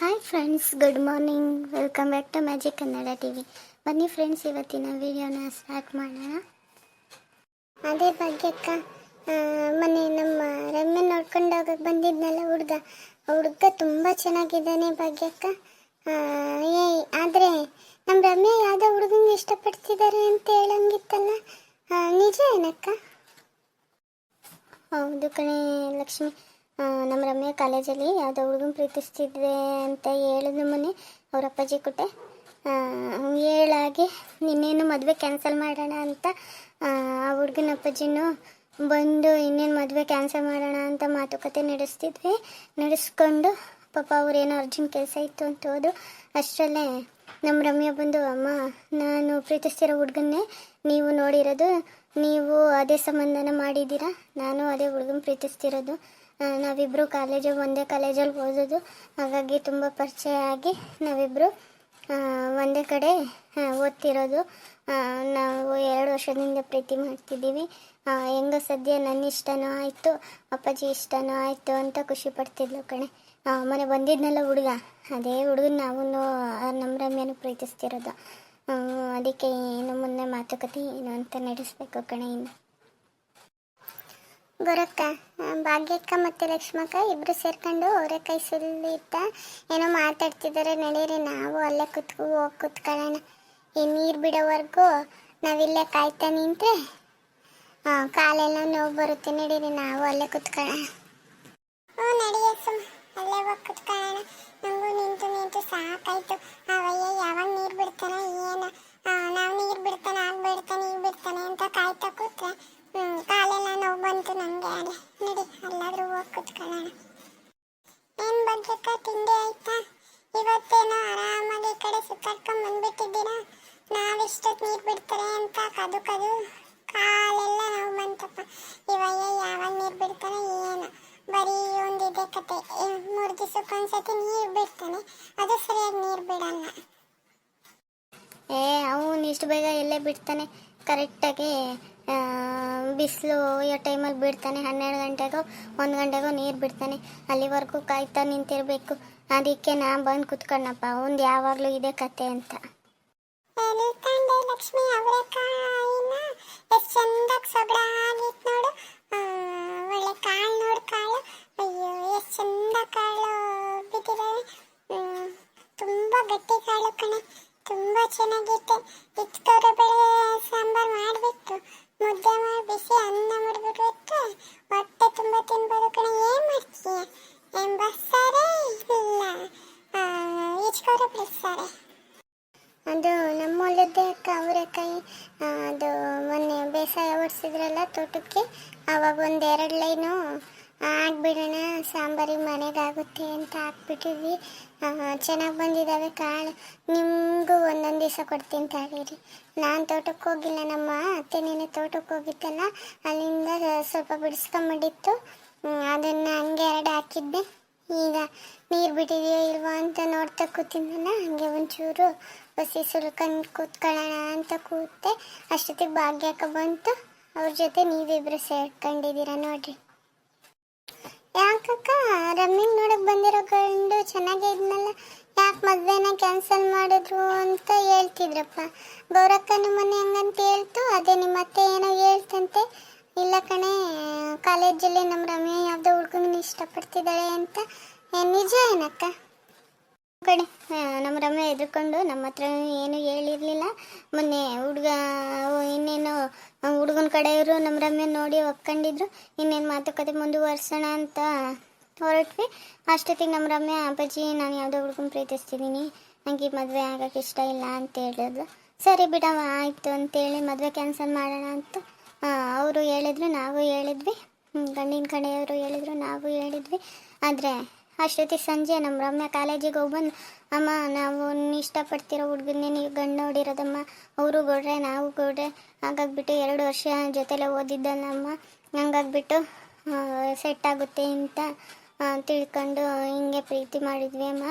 Hi friends good morning welcome back to magic Kannada T V ಬನ್ನಿ friends ಇವತ್ತಿನ ವಿಡಿಯೋನ start ಮಾಡೋಣ. ಅದೇ ಭಾಗ್ಯಕ್ಕ ಮೊನ್ನೆ ನಮ್ಮ ರಮ್ಯ ನೋಡ್ಕೊಂಡು ಹೋಗಕ್ಕೆ ಬಂದಿದ್ನಲ್ಲ ಹುಡುಗ. ಹುಡುಗ ತುಂಬ ಚೆನ್ನಾಗಿದ್ದಾನೆ ಭಾಗ್ಯಕ್ಕ ಏ, ಆದರೆ ನಮ್ಮ ರಮ್ಯ ಯಾವುದೋ ಹುಡುಗಂಗೆ ಇಷ್ಟಪಡ್ತಿದ್ದಾರೆ ಅಂತ ಹೇಳಂಗಿತ್ತಲ್ಲ. ನಿಜ ಏನಕ್ಕ? ಹೌದು ಕಣೆ ಲಕ್ಷ್ಮಿ. ನಮ್ಮ ರಮ್ಯ ಕಾಲೇಜಲ್ಲಿ ಯಾವುದೋ ಹುಡುಗನ ಪ್ರೀತಿಸ್ತಿದ್ರೆ ಅಂತ ಹೇಳಿದ್ರು ಮನೆ ಅವ್ರ ಅಪ್ಪಾಜಿ ಕೊಟ್ಟೆ. ಹೇಳಾಗೆ ನಿನ್ನೇನು ಮದುವೆ ಕ್ಯಾನ್ಸಲ್ ಮಾಡೋಣ ಅಂತ, ಆ ಹುಡುಗನ ಅಪ್ಪಾಜಿನೂ ಬಂದು ಇನ್ನೇನು ಮದುವೆ ಕ್ಯಾನ್ಸಲ್ ಮಾಡೋಣ ಅಂತ ಮಾತುಕತೆ ನಡೆಸ್ತಿದ್ವಿ. ನಡೆಸ್ಕೊಂಡು ಪಾಪ ಅವ್ರೇನೋ ಅರ್ಜೆಂಟ್ ಕೆಲಸ ಇತ್ತು ಅಂತ ಹೋದು ಅಷ್ಟರಲ್ಲೇ ನಮ್ಮ ರಮ್ಯ ಬಂದು, ಅಮ್ಮ, ನಾನು ಪ್ರೀತಿಸ್ತಿರೋ ಹುಡುಗನ್ನೇ ನೀವು ನೋಡಿರೋದು, ನೀವು ಅದೇ ಸಂಬಂಧನ ಮಾಡಿದ್ದೀರಾ? ನಾನು ಅದೇ ಹುಡುಗನ ಪ್ರೀತಿಸ್ತಿರೋದು. ಆ, ನಾವಿಬ್ರು ಕಾಲೇಜು ಒಂದೇ ಕಾಲೇಜಲ್ಲಿ ಓದೋದು. ಹಾಗಾಗಿ ತುಂಬ ಪರಿಚಯ ಆಗಿ ನಾವಿಬ್ಬರು ಒಂದೇ ಕಡೆ ಓದ್ತಿರೋದು. ನಾವು ಎರಡು ವರ್ಷದಿಂದ ಪ್ರೀತಿ ಮಾಡ್ತಿದ್ದೀವಿ. ಹೆಂಗ ಸದ್ಯ ನನ್ನ ಇಷ್ಟನೂ ಆಯಿತು ಅಪ್ಪಾಜಿ ಇಷ್ಟನೂ ಆಯಿತು ಅಂತ ಖುಷಿ ಪಡ್ತಿದ್ಲು ಕಣೆ. ಮನೆ ಮೊನ್ನೆ ಬಂದಿದ್ನಲ್ಲ ಹುಡುಗ ಅದೇ ಹುಡುಗನ ನಾವು ನಮ್ಮ ಪ್ರೀತಿಸ್ತಿರೋದು. ಅದಕ್ಕೆ ಏನು ಮುಂದೆ ಮಾತುಕತೆ ಏನು ಅಂತ ನಡೆಸ್ಬೇಕು ಕಣೆ ಇನ್ನು. ಗೊರಕ್ಕ ಭಾಗ್ಯಕ್ಕ ಮತ್ತು ಲಕ್ಷ್ಮಕ್ಕ ಇಬ್ರು ಸೇರ್ಕೊಂಡು ಅವರೆಕಾಯಿ ಸುಲಿತ ಏನೋ ಮಾತಾಡ್ತಿದ್ದಾರೆ ನಡೀರಿ, ನಾವು ಅಲ್ಲೇ ಕುತ್ಕೊ, ಹೋಗಿ ಕುತ್ಕೊಳ್ಳೋಣ. ಈ ನೀರು ಬಿಡೋವರೆಗೂ ನಾವಿಲ್ಲೇ ಕಾಯ್ತಾ ನಿಂತೆ ಹಾಂ ಕಾಲೆಲ್ಲ ನೋವು ಬರುತ್ತೆ. ನಡೀರಿ, ನಾವು ಅಲ್ಲೇ ಕುತ್ಕೊಳ್ಳೋಣ. ತಿಂಡಿ ಆಯ್ತಾ? ಇವತ್ತೇನೋ ಆರಾಮಾಗಿ ಈ ಕಡೆ ಸುತ್ತಾಡ್ಕೊಂಡು ಬಂದ್ಬಿಟ್ಟಿದ್ದೀರಾ? ನಾವಿಷ್ಟೊತ್ತು ನೀರು ಬಿಡ್ತಾರೆ ಅಂತ ಕದು ಕದು. ಕಾಲೆಲ್ಲ ನಾವು ಬಂತಪ್ಪ. ಇವಯ್ಯ ಯಾವಾಗ ನೀರು ಬಿಡ್ತಾನೆ ಏನು. ಬರೀ ಒಂದಿದೆ ಕತೆ. ಮೂರು ದಿವಸಕ್ಕೊಂದ್ಸತಿ ನೀರು ಬಿಡ್ತಾನೆ. ಅದು ಸರಿಯಾಗಿ ನೀರು ಬಿಡಲ್ಲ. ಏ, ಅವನು ಇಷ್ಟು ಬೇಗ ಎಲ್ಲೇ ಬಿಡ್ತಾನೆ? ಕರೆಕ್ಟಾಗಿ ಬಿಸಿಲು ಟೈಮಲ್ಲಿ ಬಿಡ್ತಾನೆ, ಹನ್ನೆರಡು ಗಂಟೆಗೋ, ಒಂದು ಗಂಟೆಗೋ ನೀರು ಬಿಡ್ತಾನೆ. ಅಲ್ಲಿವರೆಗೂ ಕಾಯ್ತಾ ನಿಂತಿರಬೇಕು. ಅದಕ್ಕೆ ನಾ ಬಂದು ಕುತ್ಕೊಂಡಪ್ಪ ಒಂದು ಯಾವಾಗಲೂ ಇದೆ ಕತೆ ಅಂತ. ಲಕ್ಷ್ಮಿ ಅವರೆಕಾಯಿನ ಎಷ್ಟು ಚಂದಾಗಿ ತೋಟಕ್ಕೆ. ಅವಾಗ ಒಂದೆರಡು ಲೈನು ಹಾಕ್ಬಿಡೋಣ ಸಾಂಬಾರಿಗೆ ಮನೆಗಾಗುತ್ತೆ ಅಂತ ಹಾಕ್ಬಿಟ್ಟಿದ್ವಿ. ಚೆನ್ನಾಗಿ ಬಂದಿದ್ದಾವೆ ಕಾಳು. ನಿಮಗೂ ಒಂದೊಂದು ದಿವಸ ಕೊಡ್ತೀನಿ ತಾಳಿರಿ. ನಾನು ತೋಟಕ್ಕೆ ಹೋಗಿಲ್ಲ, ನಮ್ಮ ಅತ್ತೆ ನೆನೆ ತೋಟಕ್ಕೆ ಹೋಗಿದ್ದಲ್ಲ ಅಲ್ಲಿಂದ ಸ್ವಲ್ಪ ಬಿಡಿಸ್ಕೊಂಬಿಟ್ಟಿತ್ತು. ಅದನ್ನು ಹಂಗೆ ಎರಡು ಹಾಕಿದ್ದೆ. ಈಗ ನೀರು ಬಿಟ್ಟಿದೆಯೋ ಇಲ್ವಾ ಅಂತ ನೋಡ್ತಾ ಕೂತಿದ್ದಲ್ಲ ಹಂಗೆ ಒಂಚೂರು ಬಸಿ ಸುಲ್ಕೊಂಡು ಕೂತ್ಕೊಳ್ಳೋಣ ಅಂತ ಕೂತೆ, ಅಷ್ಟೊತ್ತಿಗೆ ಭಾಗ್ಯಕ್ಕೆ ಬಂತು. ಅವ್ರ ಜೊತೆ ನೀವಿಬ್ರು ಸೇರ್ಕೊಂಡಿದ್ದೀರ ನೋಡ್ರಿ. ಯಾಕಕ್ಕ ರಮ್ಮಿಂಗ್ ನೋಡಕ್ ಬಂದಿರೋ ಗಂಡು ಚೆನ್ನಾಗೇ ಇದ್ನಲ್ಲ, ಯಾಕೆ ಮದ್ವೆನ ಕ್ಯಾನ್ಸಲ್ ಮಾಡಿದ್ರು ಅಂತ ಹೇಳ್ತಿದ್ರಪ್ಪ. ಗೌರಕ್ಕನ ಮನೆ ಹಂಗಂತ ಹೇಳ್ತು, ಅದೇ ನಿಮ್ಮ ಅತ್ತೆ ಏನೋ ಹೇಳ್ತಂತೆ. ಇಲ್ಲ ಕಣೆ ಕಾಲೇಜಲ್ಲಿ ನಮ್ಮ ರಮ್ಯ ಯಾವುದೋ ಹುಡುಗನ ಇಷ್ಟಪಡ್ತಿದ್ದಾಳೆ ಅಂತ. ನಿಜ ಏನಕ್ಕ? ಕಡೆ ನಮ್ಮ ರಮ್ಯ ಎದ್ಕೊಂಡು ನಮ್ಮ ಹತ್ರ ಏನು ಹೇಳಿರಲಿಲ್ಲ. ಮೊನ್ನೆ ಹುಡುಗ, ಇನ್ನೇನು ಹುಡುಗನ ಕಡೆಯವರು ನಮ್ಮ ರಮ್ಯ ನೋಡಿ ಒಪ್ಕೊಂಡಿದ್ರು. ಇನ್ನೇನು ಮಾತುಕತೆ ಮುಂದುವರ್ಸೋಣ ಅಂತ ಹೊರಟ್ವಿ. ಅಷ್ಟೊತ್ತಿಗೆ ನಮ್ಮ ರಮ್ಯ, ಅಪ್ಪಾಜಿ, ನಾನು ಯಾವುದೋ ಹುಡುಗನ ಪ್ರೀತಿಸ್ತಿದ್ದೀನಿ. ನನಗೆ ಮದುವೆ ಆಗೋಕ್ಕೆ ಇಷ್ಟ ಇಲ್ಲ ಅಂತ ಹೇಳಿದ್ಲು ಸರಿ ಬಿಡವ, ಆಯಿತು ಅಂತೇಳಿ ಮದುವೆ ಕ್ಯಾನ್ಸಲ್ ಮಾಡೋಣ ಅಂತ ಅವರು ಹೇಳಿದ್ರು, ನಾವು ಹೇಳಿದ್ವಿ. ಗಂಡಿನ ಕಡೆಯವರು ಹೇಳಿದ್ರು, ನಾವು ಹೇಳಿದ್ವಿ. ಆದರೆ ಅಷ್ಟೊತ್ತಿಗೆ ಸಂಜೆ ನಮ್ಮ ರಮ್ಯ ಕಾಲೇಜಿಗೆ ಹೋಗಿ ಅಮ್ಮ, ನಾವು ಇಷ್ಟಪಡ್ತಿರೋ ಹುಡುಗನ್ನೇ ನೀವು ಗಂಡು ನೋಡಿರೋದಮ್ಮ. ಅವರು ಗೌಡ್ರೆ, ನಾವು ಗೌಡ್ರೆ. ಹಾಗಾಗ್ಬಿಟ್ಟು ಎರಡು ವರ್ಷ ಜೊತೆಲೆ ಓದಿದ್ದಲ್ಲಮ್ಮ ಹಂಗಾಗ್ಬಿಟ್ಟು ಸೆಟ್ ಆಗುತ್ತೆ ಅಂತ ತಿಳ್ಕೊಂಡು ಹಿಂಗೆ ಪ್ರೀತಿ ಮಾಡಿದ್ವಿ ಅಮ್ಮ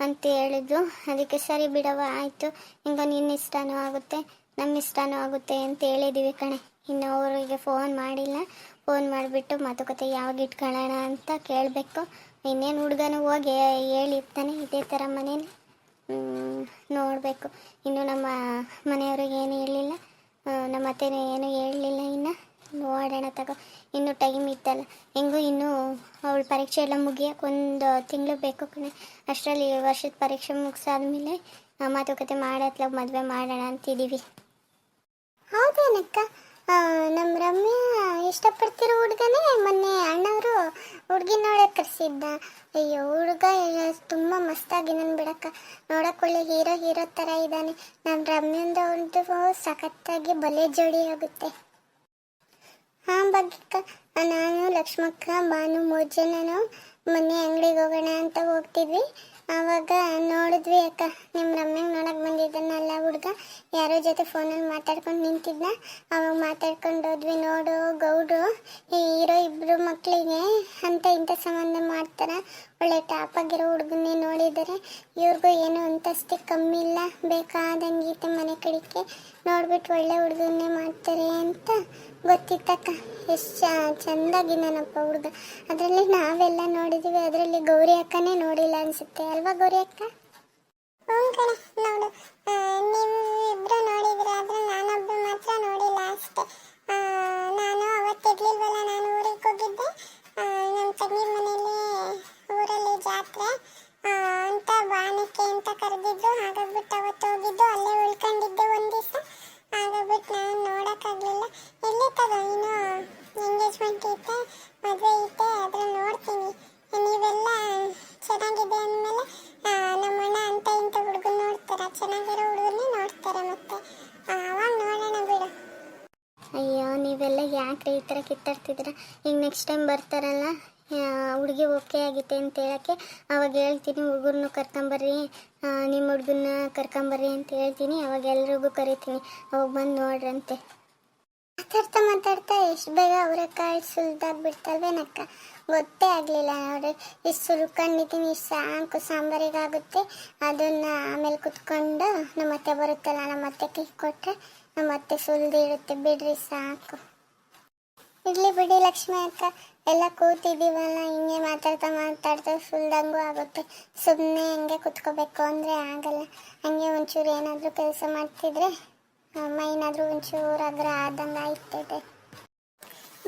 ಅಂತ ಹೇಳಿದ್ರು ಅದಕ್ಕೆ ಸರಿ ಬಿಡವ ಆಯಿತು. ಹಿಂಗ ನಿನ್ನ ಇಷ್ಟನೂ ಆಗುತ್ತೆ, ನಮ್ಮ ಇಷ್ಟನೂ ಆಗುತ್ತೆ ಅಂತ ಹೇಳಿದ್ದೀವಿ ಕಣೆ. ಇನ್ನು ಅವರಿಗೆ ಫೋನ್ ಮಾಡಿಲ್ಲ. ಫೋನ್ ಮಾಡಿಬಿಟ್ಟು ಮಾತುಕತೆ ಯಾವಾಗ ಇಟ್ಕೊಳ್ಳೋಣ ಅಂತ ಕೇಳಬೇಕು. ಇನ್ನೇನು ಹುಡುಗನು ಹೋಗಿ ಹೇಳಿರ್ತಾನೆ ಇದೇ ಥರ ಮನೇಲಿ. ನೋಡಬೇಕು. ಇನ್ನು ನಮ್ಮ ಮನೆಯವ್ರಿಗೆ ಏನು ಹೇಳಿಲ್ಲ. ನಮ್ಮ ಅತ್ತೆನೂ ಏನು ಹೇಳಲಿಲ್ಲ ಇನ್ನು. ನೋಡೋಣ ತಗೋ. ಇನ್ನೂ ಟೈಮ್ ಇತ್ತಲ್ಲ. ಹೆಂಗೂ ಇನ್ನೂ ಅವಳ ಪರೀಕ್ಷೆ ಎಲ್ಲ ಮುಗಿಯೋಕೆ ಒಂದು ತಿಂಗಳು ಬೇಕು ಕಣೆ. ಅಷ್ಟರಲ್ಲಿ ವರ್ಷದ ಪರೀಕ್ಷೆ ಮುಗಿಸಾದ್ಮೇಲೆ ಮಾತುಕತೆ ಮಾಡತ್ಲಾಗ ಮದುವೆ ಮಾಡೋಣ ಅಂತಿದ್ದೀವಿ ಹೌದೇನಕ್ಕ? ನಮ್ಮ ರಮ್ಯಾ ಇಷ್ಟಪಡ್ತಿರೋ ಹುಡುಗನೇ ಮೊನ್ನೆ ಅಣ್ಣವರು ಹುಡುಗಿ ಕರೆಸಿದ್ದ. ಅಯ್ಯೋ, ಹುಡುಗ ತುಂಬ ಮಸ್ತಾಗಿ ನನ್ನ ಬಿಡಕ್ಕ. ನೋಡಕ್ಕೆ ಒಳ್ಳೆ ಹೀರೋ ಹೀರೋ ಥರ ಇದ್ದಾನೆ. ನಮ್ಮ ರಮ್ಯಂದ ಒಂದು ಸಖತ್ತಾಗಿ ಬಲೆ ಜೋಡಿ ಆಗುತ್ತೆ. ಹಾಂ ಬಗ್ಗಿಕ್ಕ ನಾನು ಲಕ್ಷ್ಮಕ್ಕ, ಭಾನು ಮೂರು ಜನನು ಮೊನ್ನೆ ಅಂಗಡಿಗೆ ಹೋಗೋಣ ಅಂತ ಹೋಗ್ತಿದ್ವಿ. ಆವಾಗ ನೋಡಿದ್ವಿ ಅಕ್ಕ. ನಿಮ್ಮ ರಮ್ಯಂಗೆ ನೋಡಕ್ ಬಂದಿದ್ದನಲ್ಲ ಹುಡುಗ. ಯಾರೋ ಜೊತೆ ಫೋನಲ್ಲಿ ಮಾತಾಡ್ಕೊಂಡು ನಿಂತಿದ್ದ ಅವಾಗ ಮಾತಾಡ್ಕೊಂಡು ಹೋದ್ವಿ, ನೋಡು ಗೌಡ್ರು ಇರೋ ಇಬ್ಬರು ಮಕ್ಕಳಿಗೆ ಅಂತ ಇಂಥ ಸಂಬಂಧ ಮಾಡ್ತಾರೆ ಒಳ್ಳೆ ಟಾಪ್ ಆಗಿರೋ ಹುಡುಗನ್ನೇ ನೋಡಿದರೆ ಇವ್ರಿಗೂ ಏನು ಅಂತಸ್ತಿ ಕಮ್ಮಿ ಇಲ್ಲ. ಬೇಕಾದಂಗೈತೆ ಮನೆ ಕಡೆಗೆ ನೋಡ್ಬಿಟ್ಟು ಒಳ್ಳೆ ಹುಡುಗನ್ನೇ ಮಾಡ್ತಾರೆ ಅಂತ ಗೊತ್ತಿತ್ತಕ್ಕ. ಎಷ್ಟು ಚಂದಾಗಿದ್ದಾನಪ್ಪ ಹುಡುಗ. ಅದರಲ್ಲಿ ನಾವೆಲ್ಲ ನೋಡಿದ್ದೀವಿ ಅದರಲ್ಲಿ ಗೌರಿ ಅಕ್ಕನೇ ನೋಡಿಲ್ಲ ಅನ್ಸುತ್ತೆ ಅಲ್ವಾ ಗೌರಿ ಅಕ್ಕ? ಹ್ಞೂ ಕಣೆ, ನೋಡು. ನೋಡಿದ್ರೆ ಆದರೆ ಮಾತ್ರ ನೋಡಿಲ್ಲ ಅಷ್ಟೇ. ನಾನು ಅವತ್ತಿರ್ಲಿಲ್ವಲ್ಲ, ನಾನು ಊರಿಗೆ ಹೋಗಿದ್ದೆ. ನಮ್ಮ ತಂಗಿ ಮನೇಲಿ ಊರಲ್ಲಿ ಜಾತ್ರೆ. ಅಂತ ಬಾಣಕ್ಕೆ ಅಂತ ಕರೆದಿದ್ದು ಹಾಗಾಗ್ಬಿಟ್ಟು ಅವತ್ತು ಹೋಗಿದ್ದು, ಅಲ್ಲೇ ಉಳ್ಕೊಂಡಿದ್ದೆ ಒಂದು ದಿವಸ ಹಾಗಾಗ್ಬಿಟ್ಟು ನಾನು ನೋಡೋಕ್ಕಾಗಲಿಲ್ಲ ಎಲ್ಲಿ ತಗೋ ಇನ್ನು ಎಂಗೇಜ್ಮೆಂಟ್ ಐತೆ ಮದುವೆ ಐತೆ ಅದ್ರಲ್ಲಿ ನೋಡ್ತೀನಿ ನೀವೆಲ್ಲ ಚೆನ್ನಾಗಿದೆ ಅಂದಮೇಲೆ ನಮ್ಮಣ್ಣ ಅಂತ ಇಂಥ ಹುಡುಗನ ನೋಡ್ತಾರೆ ಚೆನ್ನಾಗಿರೋ ಹುಡುಗನ್ನೇ ನೋಡ್ತಾರೆ ಮತ್ತೆ ಅವಾಗ ನೋಡೋಣ ಬಿಡು ಅಯ್ಯೋ ನೀವೆಲ್ಲ ಯಾಕ್ರಿ ಈ ಥರ ಕಿತ್ತಾಡ್ತಿದ್ದೀರ ಈಗ ನೆಕ್ಸ್ಟ್ ಟೈಮ್ ಬರ್ತಾರಲ್ಲ ಹುಡುಗಿ ಓಕೆ ಆಗೈತೆ ಅಂತ ಹೇಳೋಕ್ಕೆ ಅವಾಗ ಹೇಳ್ತೀನಿ ಹುಡುಗರನ್ನು ಕರ್ಕೊಂಬರ್ರಿ ನಿಮ್ಮ ಹುಡುಗನ್ನ ಕರ್ಕೊಂಬರ್ರಿ ಅಂತ ಹೇಳ್ತೀನಿ, ಅವಾಗ ಎಲ್ರಿಗೂ ಕರಿತೀನಿ, ಅವಾಗ ಬಂದು ನೋಡ್ರಂತೆ. ಮಾತಾಡ್ತಾ ಮಾತಾಡ್ತಾ ಎಷ್ಟು ಬೇಗ ಅವರ ಕಾಳು ಸುಲ್ದಾಗ್ಬಿಡ್ತಲ್ವೇನಕ್ಕ ಗೊತ್ತೇ ಆಗಲಿಲ್ಲ ನೋಡಿ ಇಷ್ಟು ಸುಲ್ಕೊಂಡಿದ್ದೀನಿ ಇಷ್ಟು ಸಾಕು ಸಾಂಬಾರಿಗಾಗುತ್ತೆ. ಅದನ್ನು ಆಮೇಲೆ ಕುತ್ಕೊಂಡು ನಮ್ಮ ಅತ್ತೆ ಬರುತ್ತಲ್ಲ ನಮ್ಮ ಅತ್ತೆ ಕೊಟ್ಟರೆ ನಮ್ಮ ಅತ್ತೆ ಸುಲ್ದಿಡುತ್ತೆ ಬಿಡ್ರಿ ಸಾಕು. ಇರ್ಲಿ ಬಿಡಿ ಲಕ್ಷ್ಮಿ ಅಕ್ಕ. ಎಲ್ಲ ಕೂತಿದ್ದೀವಲ್ಲ, ಹಿಂಗೆ ಮಾತಾಡ್ತಾ ಮಾತಾಡ್ತಾ ಸುಲ್ದಂಗೂ ಆಗುತ್ತೆ. ಸುಮ್ಮನೆ ಹಂಗೆ ಕುತ್ಕೋಬೇಕು ಅಂದರೆ ಆಗಲ್ಲ. ಹಂಗೆ ಒಂಚೂರು ಏನಾದರೂ ಕೆಲಸ ಮಾಡ್ತಿದ್ರೆ ಮೈನಾದರೂ ಒಂಚೂರು ಅಗ್ರ ಆದಂಗೆ ಆಯ್ತದೆ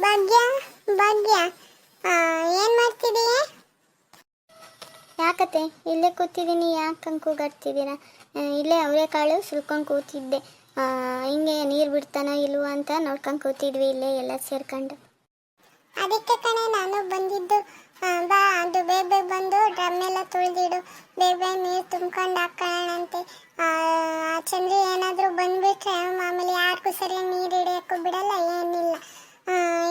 ಭಾಗ್ಯ ಭಾಗ್ಯ. ಏನು ಮಾಡ್ತಿದ್ದೀಯ ಯಾಕತ್ತೆ? ಇಲ್ಲೇ ಕೂತಿದ್ದೀನಿ, ಯಾಕೆ ಕೂಗಾಡ್ತಿದ್ದೀರಾ ಅವರೇ ಇಲ್ಲೇ ಅವರೆಕಾಳು ಸುಲ್ಕೊಂಡು ಕೂತಿದ್ದೆ. ಹಿಂಗೆ ನೀರು ಬಿಡ್ತಾನೋ ಇಲ್ವಾ ಅಂತ ನೋಡ್ಕೊಂಡು ಕೂತಿದ್ವಿ ಇಲ್ಲೇ ಎಲ್ಲ ಸೇರ್ಕೊಂಡು. ಅದಕ್ಕೆ ಕಣೆ, ನಾನು ಬಂದಿದ್ದು ಬಾ, ಅದು ಬೇಗ ಬಂದು ಡ್ರಮ್ ಎಲ್ಲ ತುಳಿದಿಡು. ಬೇಗ ನೀರು ತುಂಬ್ಕೊಂಡು ಹಾಕೋಣಂತೆ ಚಂದ್ರಿ ಏನಾದರೂ ಬಂದ್ಬಿಟ್ರೆ ಮಾಮೂಲಿ ಯಾರಿಗೂ ಸರಿಯಾಗಿ ನೀರು ಹಿಡಿಯೋಕ್ಕೂ ಬಿಡಲ್ಲ, ಏನಿಲ್ಲ.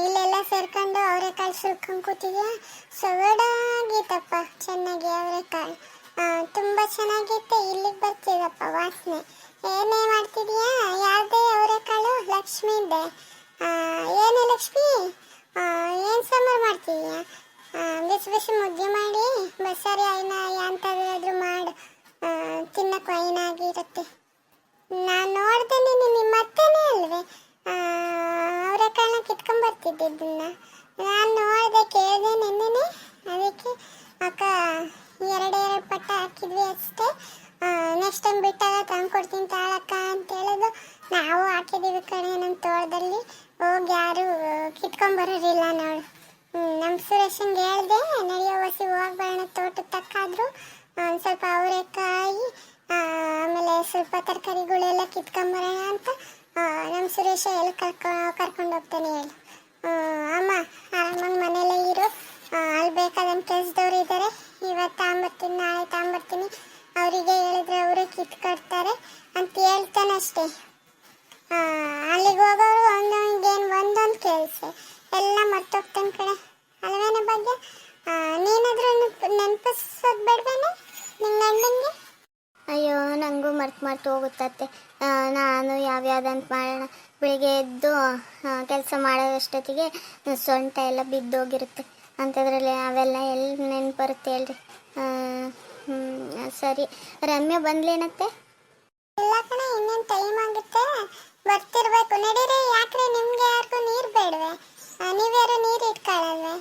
ಇಲ್ಲೆಲ್ಲ ಸೇರ್ಕೊಂಡು ಅವರೆಕಾಳು ಸುಲ್ಕೊಂಡು ಕೂತಿದ್ಯಾ? ಸೊಗಡಾಗಿತ್ತಪ್ಪ, ಚೆನ್ನಾಗಿ ಅವರೆಕಾಳು. ತುಂಬ ಚೆನ್ನಾಗಿತ್ತು, ಇಲ್ಲಿಗೆ ಬರ್ತಿದಪ್ಪ ವಾಸನೆ. ಏನೇ ಮಾಡ್ತಿದ್ಯಾ? ಯಾವುದೇ ಅವರೆಕಾಳು ಲಕ್ಷ್ಮಿ ಇದೆ. ಏನೇ ಲಕ್ಷ್ಮಿ? ಏನು ಸಾಂಬಾರು ಮಾಡ್ತಿದ್ಯಾ? ಬಿಸಿ ಬಿಸಿ ಮುದ್ದೆ ಮಾಡಿ, ಬಸ್ಸಾರಿ ಐನ ಎಂಥದ್ದಾದ್ರೂ ಮಾಡು. ತಿನ್ನೋಕೆ ತಿನ್ನಕ್ಕೆ ವೈನಾಗಿರುತ್ತೆ ನಾನು ನೋಡ್ದೆ ನೀನು ನಿಮ್ಮ ಅತ್ತೆನೇ ಅಲ್ವೇ ಅವರೆಕಾಳನ್ನ ಕಿತ್ಕೊಂಡ್ ಬರ್ತಿದ್ದನ್ನ ನಾನು ನೋಡಿದೆ ಕೇಳಿದೆ ನಿನ್ನೆನೆ ಅದಕ್ಕೆ ಅಕ್ಕ ಎರಡೆರಡು ಪಟ್ಟ ಹಾಕಿದ್ವಿ ಅಷ್ಟೇ ನೆಕ್ಸ್ಟ್ ಟೈಮ್ ಬಿಟ್ಟಾಗ ತಂದ್ಕೊಡ್ತೀನಿ ತಾಳಕ್ಕ ಅಂತ ಹೇಳಿದ್ರು ನಾವು ಹಾಕಿದ್ದೀವಿ ಕಣೆ ನಮ್ಮ ತೋಟದಲ್ಲಿ ಹೋಗಿ ಯಾರು ಕಿತ್ಕೊಂಡ್ ಬರೋರಿಲ್ಲ ನೋಡು ನಮ್ಮ ಸುರೇಶನ್ಗೆ ಹೇಳ್ದೆ, ನಡೆಯೋ ವಸಿ ಹೋಗ್ಬಾರಣ ತೋಟಕ್ಕೆ ತಕ್ಕಾದ್ರು. ಒಂದು ಸ್ವಲ್ಪ ಅವರೆಕಾಯಿ ಆಮೇಲೆ ಸ್ವಲ್ಪ ತರಕಾರಿಗಳೆಲ್ಲ ಕಿತ್ಕೊಂಬರೋಣ ಅಂತ. ನಮ್ಮ ಸುರೇಶ ಎಲ್ಲಿ ಕರ್ಕೊ, ಕರ್ಕೊಂಡು ಹೋಗ್ತಾನೆ ಹೇಳಿ. ಅಮ್ಮ, ಆರಾಮಾಗಿ ಮನೇಲೇ ಇರು. ಅಲ್ಲಿ ಬೇಕಾದಂಥ ಕೆಲಸದವ್ರು ಇದ್ದಾರೆ ಇವತ್ತು ತಾಂಬರ್ತೀನಿ, ನಾಳೆ ತಾಂಬರ್ತೀನಿ. ಅವರಿಗೆ ಹೇಳಿದ್ರೆ ಅವರು ಕಿತ್ಕೊಡ್ತಾರೆ ಅಂತ ಹೇಳ್ತಾನೆ ಅಷ್ಟೇ ಅಲ್ಲಿಗೆ ಹೋಗೋರು ಒಂದೊಂದೇನು ಒಂದೊಂದು ಕೆಲಸ ಎಲ್ಲ ಮರ್ತೋಗ್ತಾನೆ ಕಡೆ ಅಲ್ವೇನ ಬಗ್ಗೆ ನೀನಾದ್ರೂ ನೆನಪಿಸೋದು ಬೇಡವೇನೆ ನಿನ್ನ ಗಂಡನಿಗೆ? ಅಯ್ಯೋ ನನಗೂ ಮರ್ತು ಮರ್ತು ಹೋಗುತ್ತತ್ತೆ. ನಾನು ಯಾವ್ಯಾವ್ದಂತ ಮಾಡೋಣ. ಬೆಳಿಗ್ಗೆ ಎದ್ದು ಕೆಲಸ ಮಾಡೋದಷ್ಟೊತ್ತಿಗೆ ಸೊಂಟ ಎಲ್ಲ ಬಿದ್ದೋಗಿರುತ್ತೆ. ಅಂಥದ್ರಲ್ಲಿ ಅವೆಲ್ಲ ಎಲ್ಲಿ ನೆನ್ಪು ಬರುತ್ತೆ ಹೇಳ್ರಿ. ಸರಿ. ರಮ್ಯ ಬಂದ್ಲೇನತ್ತೆ? ಇಲ್ಲ ಕಣ ಇನ್ನೇನು ಟೈಮ್ ಆಗುತ್ತೆ? ಬರ್ತಿರ್ಬೇಕು. ನಡೀರಿ, ಯಾಕ್ರೆ ನಿಮ್ಗೆ ಯಾರಿಗೂ ನೀರು ಬೇಡವೆ? ನೀವ್ಯಾರು ನೀರು ಇಟ್ಕೊಳ್ಳಲ್ವೆ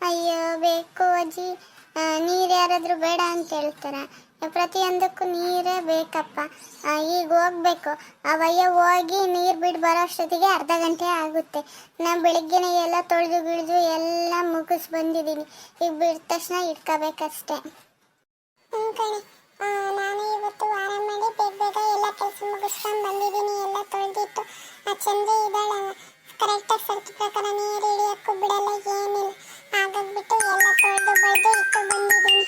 ಅಯ್ಯೋ, ಬೇಕು ಅಜ್ಜಿ. ನೀರು ಯಾರಾದರೂ ಬೇಡ ಅಂತ ಹೇಳ್ತಾರೆ? ಪ್ರತಿಯೊಂದಕ್ಕೂ ನೀರೇ ಬೇಕಪ್ಪ. ಈಗ ಹೋಗ್ಬೇಕು. ಅವಯ್ಯ ಹೋಗಿ ನೀರು ಬಿಟ್ಟು ಬರೋ ಅಷ್ಟೊತ್ತಿಗೆ ಅರ್ಧ ಗಂಟೆ ಆಗುತ್ತೆ. ನಾನು ಬೆಳಿಗ್ಗೆನೆ ಎಲ್ಲ ತೊಳೆದು ಗಿಳಿದು ಎಲ್ಲ ಮುಗಿಸ್ ಬಂದಿದ್ದೀನಿ. ಈಗ ಬಿಟ್ಟ ತಕ್ಷಣ ಇಟ್ಕೋಬೇಕಷ್ಟೇ. ಹ್ಞೂ ಕಣೆ. ನಾನು ಇವತ್ತು ವಾರ ಮಾಡಿ ಬೇಗ ಬೇಗ ಎಲ್ಲ ಕೆಲಸ ಮುಗಿಸ್ಕೊಂಡು ಬಂದಿದ್ದೀನಿ, ಎಲ್ಲ ತೊಳೆದಿಟ್ಟು. ಆ ಚಂದ ಇದ್ದಾಳೆ ಕರೆಕ್ಟಾಗಿ ಸರ್ಚ್ ಪ್ರಕಾರ ನೀರು ಇಳಿಯೋಕ್ಕೂ ಬಿಡಲ್ಲ, ಏನಿಲ್ಲ. ಹಾಗಾಗ್ಬಿಟ್ಟು ಎಲ್ಲ ತೊಳೆದು ಬಳಿದು ಇಟ್ಟು ಬಂದಿದ್ದೀನಿ.